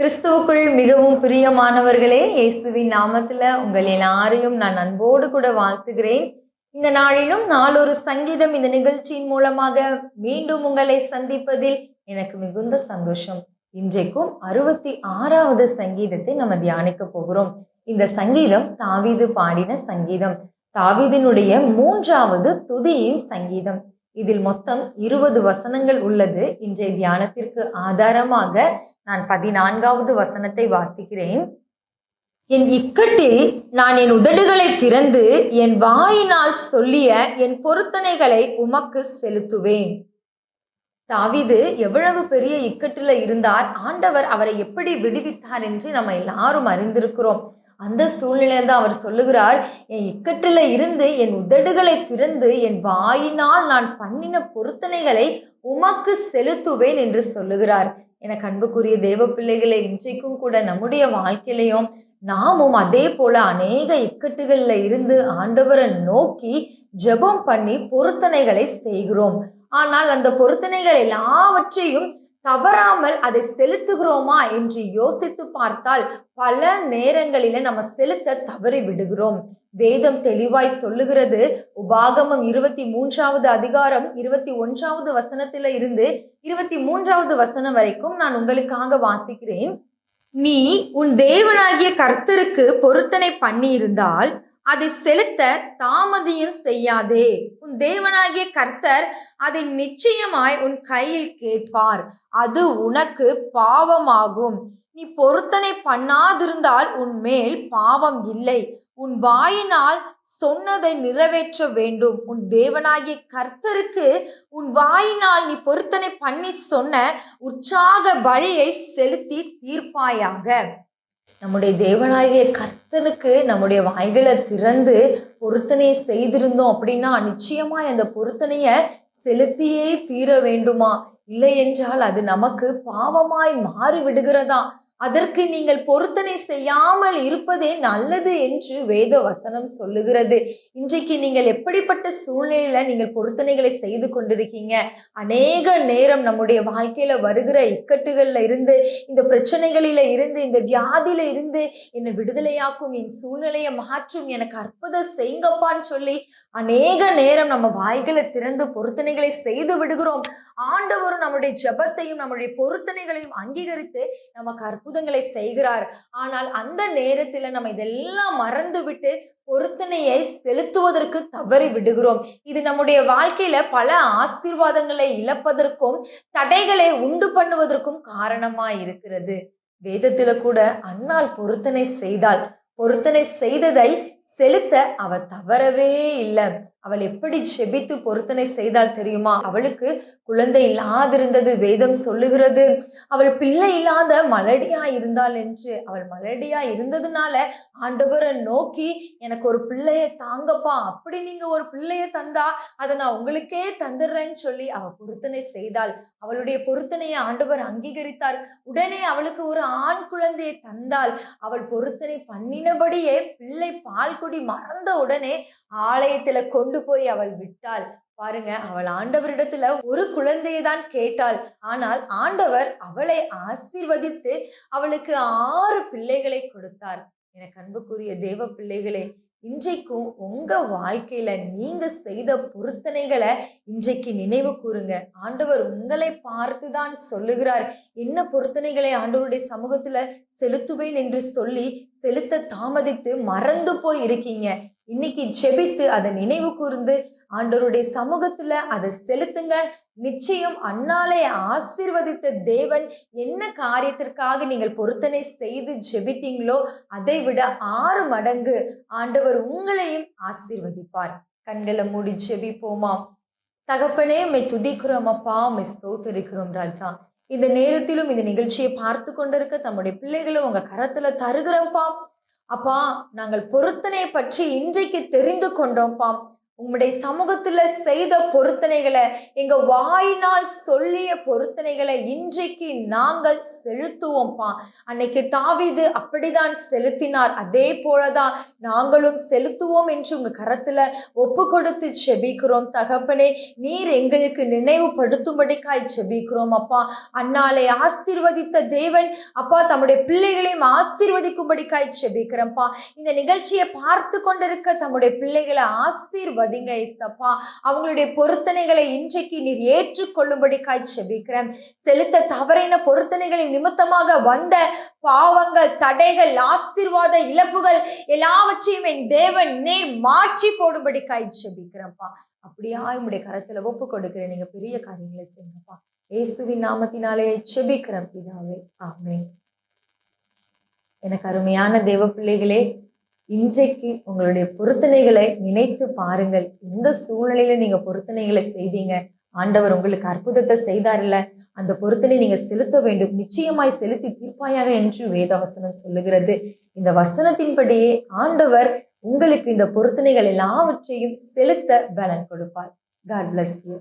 கிறிஸ்துவுக்குள் மிகவும் பிரியமானவர்களே இயேசுவின் நாமத்துல உங்கள் எல்லாரையும் நான் அன்போடு கூட வாழ்த்துகிறேன். இந்த நாளிலும் நாளொரு சங்கீதம் இந்த நிகழ்ச்சியின் மூலமாக மீண்டும் உங்களை சந்திப்பதில் எனக்கு மிகுந்த சந்தோஷம். இன்றைக்கும் அறுபத்தி ஆறாவது சங்கீதத்தை நம்ம தியானிக்க போகிறோம். இந்த சங்கீதம் தாவீது பாடின சங்கீதம். தாவீதினுடைய மூன்றாவது துதியின் சங்கீதம். இதில் மொத்தம் இருபது வசனங்கள் உள்ளது. இன்றைய தியானத்திற்கு ஆதாரமாக நான் பதினான்காவது வசனத்தை வாசிக்கிறேன். என் இக்கட்டில் நான் என் உதடுகளை திறந்து என் வாயினால் சொல்லிய என் பொருத்தனைகளை உமக்கு செலுத்துவேன். தாவிது எவ்வளவு பெரிய இக்கட்டில் இருந்தார். ஆண்டவர் அவரை எப்படி விடுவித்தார் என்று நம்ம எல்லாரும் அறிந்திருக்கிறோம். அந்த சூழ்நிலையில தான் அவர் சொல்லுகிறார் என் இக்கட்டில் இருந்து என் உதடுகளை திறந்து என் வாயினால் நான் பண்ணின பொருத்தனைகளை உமக்கு செலுத்துவேன் என்று சொல்லுகிறார். எனக்கு அன்புக்குரிய தேவ பிள்ளைகளை இன்றைக்கும் கூட நம்முடைய வாழ்க்கையிலையும் நாமும் அதே போல அநேக இக்கட்டுகளில் இருந்து ஆண்டவரை நோக்கி ஜெபம் பண்ணி பொருத்தனைகளை செய்கிறோம். ஆனால் அந்த பொருத்தனைகள் எல்லாவற்றையும் தவறாமல் அதை செலுத்துகிறோமா என்று யோசித்து பார்த்தால் பல நேரங்களில நம்ம செலுத்த தவறி விடுகிறோம். வேதம் தெளிவாய் சொல்லுகிறது. உபாகமம் இருபத்தி மூன்றாவது அதிகாரம் இருபத்தி ஒன்றாவது வசனத்தில இருந்து இருபத்தி மூன்றாவது வசனம் வரைக்கும் நான் உங்களுக்காக வாசிக்கிறேன். நீ உன் தேவனாகிய கர்த்தருக்கு பொருத்தனை பண்ணியிருந்தால் அதை செலுத்த தாமதியும் செய்யாதே. உன் தேவனாகிய கர்த்தர் அதை நிச்சயமாய் உன் கையில் கேட்பார். அது உனக்கு பாவமாகும். நீ பொருத்தனை பண்ணாதிருந்தால் உன் மேல் பாவம் இல்லை. உன் வாயினால் சொன்னதை நிறைவேற்ற வேண்டும். உன் தேவனாகிய கர்த்தருக்கு உன் வாயினால் நீ பொருத்தனை பண்ணி சொன்ன உற்சாக பலியை செலுத்தி தீர்ப்பாயாக. நம்முடைய தேவனாகிய கர்த்தனுக்கு நம்முடைய வாய்களை திறந்து பொருத்தனையை செய்திருந்தோம் அப்படின்னா நிச்சயமா அந்த பொருத்தனைய செலுத்தியே தீர வேண்டுமா? இல்லை என்றால் அது நமக்கு பாவமாய் மாறி விடுகிறதா அதற்கு நீங்கள் பொருத்தனை செய்யாமல் இருப்பதே நல்லது என்று வேத வசனம் சொல்லுகிறது. இன்றைக்கு நீங்கள் எப்படிப்பட்ட சூழ்நிலையில நீங்கள் பொருத்தனைகளை செய்து கொண்டிருக்கீங்க? அநேக நேரம் நம்முடைய வாழ்க்கையில வருகிற இக்கட்டுகள்ல இருந்து இந்த பிரச்சனைகளில இருந்து இந்த வியாதியில இருந்து என்னை விடுதலையாக்கும் என் சூழ்நிலையை மாற்றும் எனக்கு அற்புதம் செய்யுங்கப்பான்னு சொல்லி அநேக நேரம் நம்ம வாய்களை திறந்து பொருத்தனைகளை செய்து விடுகிறோம். ஆண்டவரும் நம்முடைய ஜெபத்தையும் நம்முடைய பொருத்தனைகளையும் அங்கீகரித்து நமக்கு அற்புதங்களை செய்கிறார். ஆனால் அந்த நேரத்தில் நம்ம இதெல்லாம் மறந்து விட்டு பொருத்தனையை செலுத்துவதற்கு தவறி விடுகிறோம். இது நம்முடைய வாழ்க்கையில பல ஆசீர்வாதங்களை இழப்பதற்கும் தடைகளை உண்டு பண்ணுவதற்கும் காரணமா இருக்கிறது. வேதத்துல கூட அன்னால் பொருத்தனை செய்தால் பொருத்தனை செய்ததை செலுத்த அவ தவறவே இல்லை. அவள் எப்படி செபித்து பொருத்தனை செய்தால் தெரியுமா? அவளுக்கு குழந்தை இல்லாதிருந்தது வேதம் சொல்லுகிறது. அவள் பிள்ளை இல்லாத மலடியா இருந்தாள் என்று. அவள் மலடியா இருந்ததுனால ஆண்டவரை நோக்கி எனக்கு ஒரு பிள்ளைய தாங்கப்பா அப்படி நீங்க ஒரு பிள்ளைய தந்தா அதை நான் உங்களுக்கே தந்துடுறேன்னு சொல்லி அவ பொருத்தனை செய்தாள். அவளுடைய பொருத்தனையை ஆண்டவர் அங்கீகரித்தார். உடனே அவளுக்கு ஒரு ஆண் குழந்தையை தந்தாள். அவள் பொருத்தனை பண்ணினபடியே பிள்ளை பால்குடி மறந்த உடனே ஆலயத்துல கொண்டு போய் அவள் விட்டாள். பாருங்க அவள் ஆண்டவரிடத்துல ஒரு குழந்தையை தான் கேட்டாள். ஆனால் ஆண்டவர் அவளை ஆசீர்வதித்து அவளுக்கு ஆறு பிள்ளைகளை கொடுத்தார். எனக்கு அன்புக்குரிய தேவ பிள்ளைகளே இன்றைக்கும் உங்க வாழ்க்கையில நீங்க செய்த பொருத்தனைகளை இன்றைக்கு நினைவு கூறுங்க. ஆண்டவர் உங்களை பார்த்து தான் சொல்லுகிறார். என்ன பொருத்தனைகளை ஆண்டவருடைய சமூகத்துல செலுத்துவேன் என்று சொல்லி செலுத்த தாமதித்து மறந்து போய் இருக்கீங்க. இன்னைக்கு ஜெபித்து அதை நினைவு கூர்ந்து ஆண்டவருடைய சமூகத்துல அதை செலுத்துங்க. நிச்சயம் அன்னாலே ஆசீர்வதித்த தேவன் என்ன காரியத்திற்காக நீங்கள் பொருத்தனை செய்து ஜெபித்தீங்களோ அதை விட ஆறு மடங்கு ஆண்டவர் உங்களையும் ஆசீர்வதிப்பார். கண்களை மூடி ஜெபிப்போமா? தகப்பனே மை துதிக்கிறோம் அப்பா மை ஸ்தோத்தரிக்கிறோம் ராஜா. இந்த நேரத்திலும் இந்த நிகழ்ச்சியை பார்த்து கொண்டிருக்க தம்முடைய பிள்ளைகளும் உங்க கரத்துல தருகிறோம்ப்பா அப்பா நாங்கள் பொருத்தனை பற்றி இன்றைக்கு தெரிந்து கொண்டோம்ப்பா உங்களுடைய சமூகத்துல செய்த பொருத்தனைகளை எங்க வாயினால் சொல்லிய பொருத்தனைகளை இன்றைக்கு நாங்கள் செலுத்துவோம்ப்பா. அன்னைக்கு தாவிது அப்படிதான் செலுத்தினார். அதே போலதான் நாங்களும் செலுத்துவோம் என்று உங்க கரத்துல ஒப்பு கொடுத்து செபிக்கிறோம். தகப்பனே நீர் எங்களுக்கு நினைவுபடுத்தும்படிக்காய் செபிக்கிறோம் அப்பா. அன்னாலை ஆசீர்வதித்த தேவன் அப்பா தம்முடைய பிள்ளைகளையும் ஆசீர்வதிக்கும்படிக்காய் செபிக்கிறோம்ப்பா இந்த நிகழ்ச்சியை பார்த்து கொண்டிருக்க தம்முடைய பிள்ளைகளை ஆசீர்வதிங்க ஏசப்பா அவங்களுடைய பொருத்தனைகளை இன்றைக்கு நீர் ஏற்றுக்கொள்ளும்படிக்காய் செபிக்கிறேன். செலுத்த தவறின பொருத்தனைகளின் நிமித்தமாக வந்த பாவங்கள் தடைகள் ஆசீர்வாத இழப்புகள் எல்லாவற்றையும் என் தேவன் நேர் மாற்றி போடும்படிக்காய் செபிக்கிறேன்ப்பா. அப்படியா உங்களுடைய கரத்துல ஒப்பு கொடுக்கிறேன். நீங்க பெரிய காரியங்களை செய்யுங்கப்பா. இயேசுவின் நாமத்தினாலே செபிக்கிறேன் பிதாவே. ஆமே எனக்கு அருமையான தேவ பிள்ளைகளே இன்றைக்கு உங்களுடைய பொருத்தனைகளை நினைத்து பாருங்கள். எந்த சூழ்நிலையில நீங்க பொருத்தனைகளை செய்தீங்க? ஆண்டவர் உங்களுக்கு அற்புதத்தை செய்தார்ல அந்த பொருத்தனை நீங்க செலுத்த வேண்டும். நிச்சயமாய் செலுத்தி தீர்ப்பாயாக என்று வேத வசனம் சொல்லுகிறது. இந்த வசனத்தின்படியே ஆண்டவர் உங்களுக்கு இந்த பொருத்தனைகள் எல்லாவற்றையும் செலுத்த பலன் கொடுப்பார். God bless you